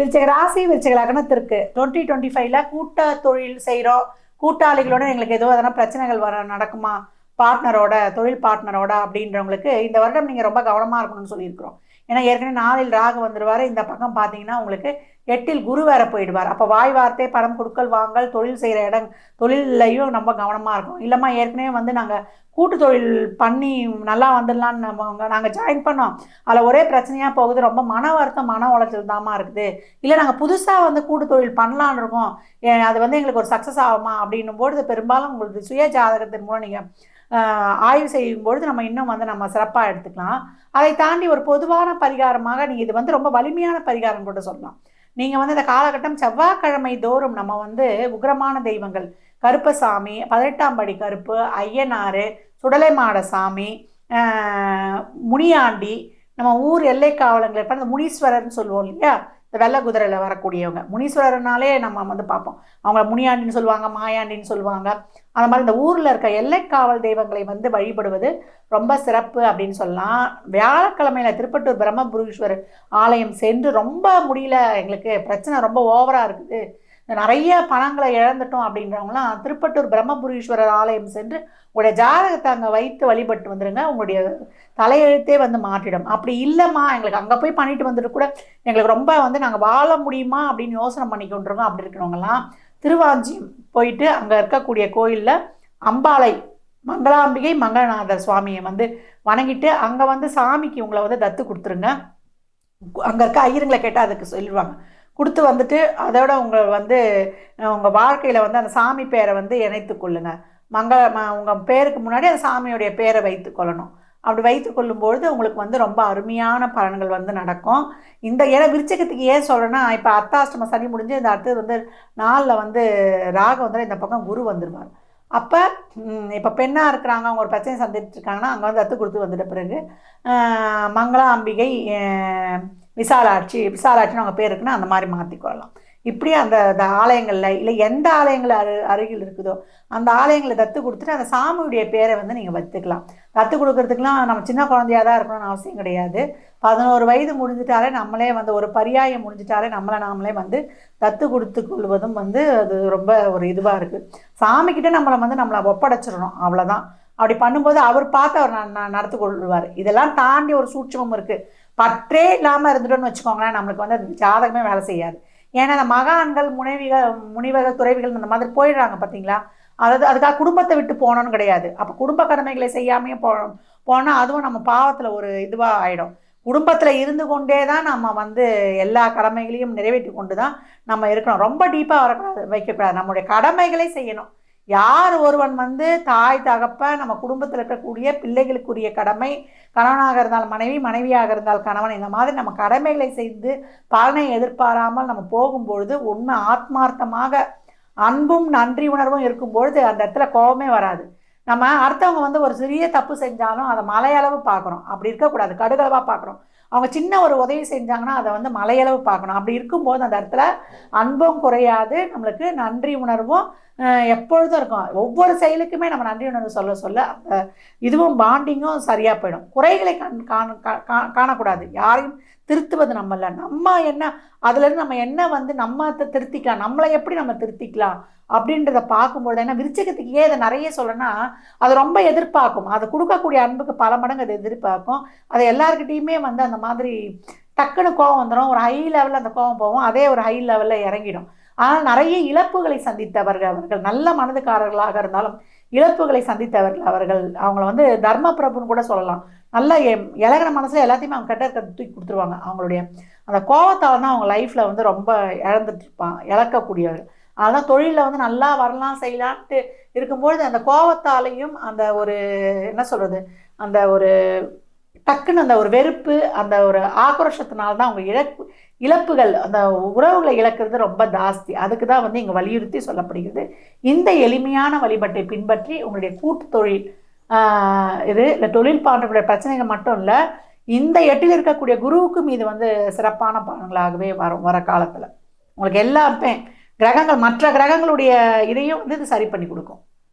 விருச்சக ராசி விருச்சக லக்னத்திற்கு twenty twenty ஃபைவ்ல கூட்ட தொழில் செய்கிறோம் கூட்டாளிகளோட எங்களுக்கு ஏதோ எதனா பிரச்சனைகள் வர நடக்குமா? பார்ட்னரோட தொழில் பார்ட்னரோட அப்படின்றவங்களுக்கு இந்த வருடம் நீங்கள் ரொம்ப கவனமாக இருக்கணும்னு சொல்லியிருக்கிறோம். ஏன்னா ஏற்கனவே நாளில் ராகு வந்துடுவார் இந்த பக்கம் பார்த்தீங்கன்னா உங்களுக்கு எட்டில் குரு வேற போயிடுவார். அப்போ வாய் வார்த்தை பணம் கொடுக்கல் வாங்கல் தொழில் செய்கிற இடம் தொழிலையும் ரொம்ப கவனமாக இருக்கும் இல்லைம்மா ஏற்கனவே வந்து நாங்கள் கூட்டு தொழில் பண்ணி நல்லா வந்துடலான்னு நம்ம நாங்கள் ஜாயின் பண்ணோம். அதில் ஒரே பிரச்சனையாக போகுது. ரொம்ப மன வருத்தம் மன உளைச்சல் தாமா இருக்குது. இல்லை நாங்கள் புதுசாக வந்து கூட்டு தொழில் பண்ணலான்னு இருக்கோம். அது வந்து எங்களுக்கு ஒரு சக்ஸஸ் ஆகுமா அப்படின்னும் பொழுது பெரும்பாலும் உங்களுக்கு சுய ஜாதகத்தின் மூலம் நீங்கள் ஆய்வு செய்யும் பொழுது நம்ம இன்னும் வந்து நம்ம சிறப்பாக எடுத்துக்கலாம். அதை தாண்டி ஒரு பொதுவான பரிகாரமாக நீங்கள் இது வந்து ரொம்ப வலிமையான பரிகாரம் கூட சொல்லலாம். நீங்கள் வந்து இந்த காலகட்டம் செவ்வாய்க்கிழமை தோறும் நம்ம வந்து உக்ரமான தெய்வங்கள் கருப்பசாமி பதினெட்டாம் படி கருப்பு ஐயனார் சுடலைமாட சாமி முனியாண்டி நம்ம ஊர் எல்லை காவலங்கள் இருப்பாங்க அந்த முனீஸ்வரர்னு சொல்லுவோம் இல்லையா? இந்த வெள்ளை குதிரையில் வரக்கூடியவங்க. முனீஸ்வரர்னாலே நம்ம வந்து பார்ப்போம். அவங்க முனியாண்டின்னு சொல்லுவாங்க மாயாண்டின்னு சொல்லுவாங்க. அந்த மாதிரி இந்த ஊரில் இருக்க எல்லைக்காவல் தெய்வங்களை வந்து வழிபடுவது ரொம்ப சிறப்பு அப்படின்னு சொல்லலாம். வியாழக்கிழமையில திருப்பட்டூர் பிரம்மபுரீஸ்வரர் ஆலயம் சென்று ரொம்ப முடியல எங்களுக்கு பிரச்சனை ரொம்ப ஓவராக இருக்குது. நிறைய பணங்களை இழந்துட்டோம் அப்படின்றவங்களாம் திருப்பட்டூர் பிரம்மபுரீஸ்வரர் ஆலயம் சென்று உங்களுடைய ஜாதகத்தை அங்கே வைத்து வழிபட்டு வந்துடுங்க உங்களுடைய தலையெழுத்தே வந்து மாற்றிடும். அப்படி இல்லைம்மா எங்களுக்கு அங்கே போய் பண்ணிட்டு வந்துட்டு கூட எங்களுக்கு ரொம்ப வந்து நாங்கள் வாழ முடியுமா அப்படின்னு யோசனை பண்ணிக்கொண்டிருக்கோம். அப்படி இருக்கிறவங்கலாம் திருவாஞ்சியம் போயிட்டு அங்கே இருக்கக்கூடிய கோயிலில் அம்பாளை மங்களாம்பிகை மங்களநாதர் சுவாமியை வந்து வணங்கிட்டு அங்கே வந்து சாமிக்கு உங்களை வந்து தத்து கொடுத்துருங்க. அங்கே இருக்க ஐயருங்களை கேட்டால் அதுக்கு சொல்லிடுவாங்க. கொடுத்து வந்துட்டு அதோட உங்களை வந்து உங்கள் வாழ்க்கையில் வந்து அந்த சாமி பேரை வந்து இணைத்து கொள்ளுங்க. மங்கள ம உங்கள் பேருக்கு முன்னாடி அந்த சாமியுடைய பேரை வைத்து கொள்ளணும். அப்படி வைத்து கொள்ளும்பொழுது உங்களுக்கு வந்து ரொம்ப அருமையான பலன்கள் வந்து நடக்கும். இந்த ஏன்னா விருச்சகத்துக்கு ஏன் சொல்கிறேன்னா இப்போ அர்த்தாஷ்டம சனி முடிஞ்சு இந்த அடுத்தது வந்து நாளில் வந்து ராகு வந்து இந்த பக்கம் குரு வந்துடுவார் அப்போ இப்போ பெண்ணாக இருக்கிறாங்க அவங்க ஒரு பிரச்சனை சந்திச்சுட்டு இருக்காங்கன்னா அங்கே வந்து அத்து கொடுத்து வந்துட்ட பிறகு மங்களா அம்பிகை விசாலாட்சி விசாலாட்சின்னு அவங்க பேர் இருக்குன்னா அந்த மாதிரி மாற்றிக்கொள்ளலாம் இப்படி அந்த அந்த ஆலயங்களில் இல்லை எந்த ஆலயங்கள் அரு அருகில் இருக்குதோ அந்த ஆலயங்களை தத்து கொடுத்துட்டு அந்த சாமியுடைய பேரை வந்து நீங்கள் வச்சுக்கலாம் தத்து கொடுக்கறதுக்குலாம் நம்ம சின்ன குழந்தையாக தான் இருக்கணும்னு அவசியம் கிடையாது. பதினோரு வயது முடிஞ்சிட்டாலே நம்மளே வந்து ஒரு பரியாயம் முடிஞ்சிட்டாலே நம்மளை நாமளே வந்து தத்து கொடுத்து கொள்வதும் வந்து அது ரொம்ப ஒரு இதுவாக இருக்குது சாமிக்கிட்ட நம்மளை வந்து நம்மளை ஒப்படைச்சிடணும் அவ்வளோதான் அப்படி பண்ணும்போது அவர் பார்த்து அவர் ந- ந- நடத்தி கொள்வார். இதெல்லாம் தாண்டி ஒரு சூட்சமும் இருக்குது பற்றே இல்லாமல் இருந்துட்டோன்னு வச்சுக்கோங்களேன் நம்மளுக்கு வந்து அது ஜாதகமே வேலை செய்யாது. ஏன்னா அந்த மகான்கள் முனைவிகள் முனிவர்கள் துறவிகள் அந்த மாதிரி போயிடுறாங்க பார்த்தீங்களா அதாவது அதுக்காக குடும்பத்தை விட்டு போகணும்னு கிடையாது. அப்போ குடும்ப கடமைகளை செய்யாமையே போ போனால் அதுவும் நம்ம பாவத்தில் ஒரு இதுவாக ஆகிடும் குடும்பத்தில் இருந்து கொண்டே தான் நம்ம வந்து எல்லா கடமைகளையும் நிறைவேற்றி கொண்டு தான் நம்ம இருக்கணும். ரொம்ப டீப்பாக வரக்கூடாது வைக்கக்கூடாது. நம்மளுடைய கடமைகளை செய்யணும். யார் ஒருவன் வந்து தாய் தகப்ப நம்ம குடும்பத்தில் இருக்கக்கூடிய பிள்ளைகளுக்குரிய கடமை கணவனாக இருந்தால் மனைவி மனைவியாக இருந்தால் கணவன் இந்த மாதிரி நம்ம கடமைகளை செய்து பலனை எதிர்பாராமல் நம்ம போகும்பொழுது உண்மை ஆத்மார்த்தமாக அன்பும் நன்றி உணர்வும் இருக்கும்பொழுது அந்த இடத்துல கோபமே வராது. நம்ம அடுத்தவங்க வந்து ஒரு சிறிய தப்பு செஞ்சாலும் அதை மலையளவு பார்க்குறோம் அப்படி இருக்கக்கூடாது. கடுகளவாக பார்க்குறோம் அவங்க சின்ன ஒரு உதவி செஞ்சாங்கன்னா அதை வந்து மலையளவு பார்க்கணும். அப்படி இருக்கும்போது அந்த இடத்துல அன்பும் குறையாது. நம்மளுக்கு நன்றி உணர்வும் எப்பொழுதும் இருக்கும். ஒவ்வொரு செயலுக்குமே நம்ம நன்றி உணர்வு சொல்ல சொல்ல அந்த இதுவும் பாண்டிங்கும் சரியாக போயிடும். குறைகளை கண் காண கா- கா- காணக்கூடாது. யாரையும் திருத்துவது நம்மள நம்ம என்ன அதுலேருந்து நம்ம என்ன வந்து நம்ம திருத்திக்கலாம் நம்மளை எப்படி நம்ம திருத்திக்கலாம் அப்படின்றத பார்க்கும்பொழுது ஏன்னா விருச்சகத்துக்கு ஏன் இதை நிறைய சொல்லணும்னா அது ரொம்ப எதிர்பார்க்கும். அது கொடுக்கக்கூடிய அன்புக்கு பல மடங்கு அது எதிர்பார்க்கும். அதை எல்லாருக்கிட்டேயுமே வந்து அந்த மாதிரி டக்குன்னு கோவம் வந்துடும் ஒரு ஹை லெவலில் அந்த கோவம் போகும். அதே ஒரு ஹை லெவலில் இறங்கிடும். ஆனால் நிறைய இழப்புகளை சந்தித்தவர்கள் அவர்கள் நல்ல மனதுக்காரர்களாக இருந்தாலும் இழப்புகளை சந்தித்தவர்கள் அவர்கள். அவங்கள வந்து தர்ம பிரபுன்னு கூட சொல்லலாம். நல்லா எ- இழகிற மனசில் எல்லாத்தையுமே அவங்க கட்ட தூக்கி கொடுத்துருவாங்க அவங்களுடைய. அந்த கோவத்தால் தான் அவங்க லைஃப்பில் வந்து ரொம்ப இழந்துட்டு இருப்பான் இழக்கக்கூடியவர் அதனால் தொழிலில் வந்து நல்லா வரலாம் செய்யலான்ட்டு இருக்கும்பொழுது அந்த கோவத்தாலையும் அந்த ஒரு என்ன சொல்கிறது அந்த ஒரு டக்குன்னு அந்த ஒரு வெறுப்பு அந்த ஒரு ஆக்ரோஷத்தினால தான் அவங்க இழப்பு இழப்புகள் அந்த உறவுகளை இழக்கிறது ரொம்ப ஜாஸ்தி. அதுக்கு தான் வந்து இங்கே வலியுறுத்தி சொல்லப்படுகிறது. இந்த எளிமையான வழிபாட்டை பின்பற்றி உங்களுடைய கூட்டு தொழில் இது இல்லை தொழில் பாண்டக்கூடிய பிரச்சனைகள் மட்டும் இல்லை இந்த எட்டில் இருக்கக்கூடிய குருவுக்கும் இது வந்து சிறப்பான பலன்களாகவே வரும் வர காலத்தில். உங்களுக்கு எல்லாமே கிரகங்கள் மற்ற கிரகங்களுடைய இதையும் வந்து இது சரி பண்ணி கொடுக்கும்.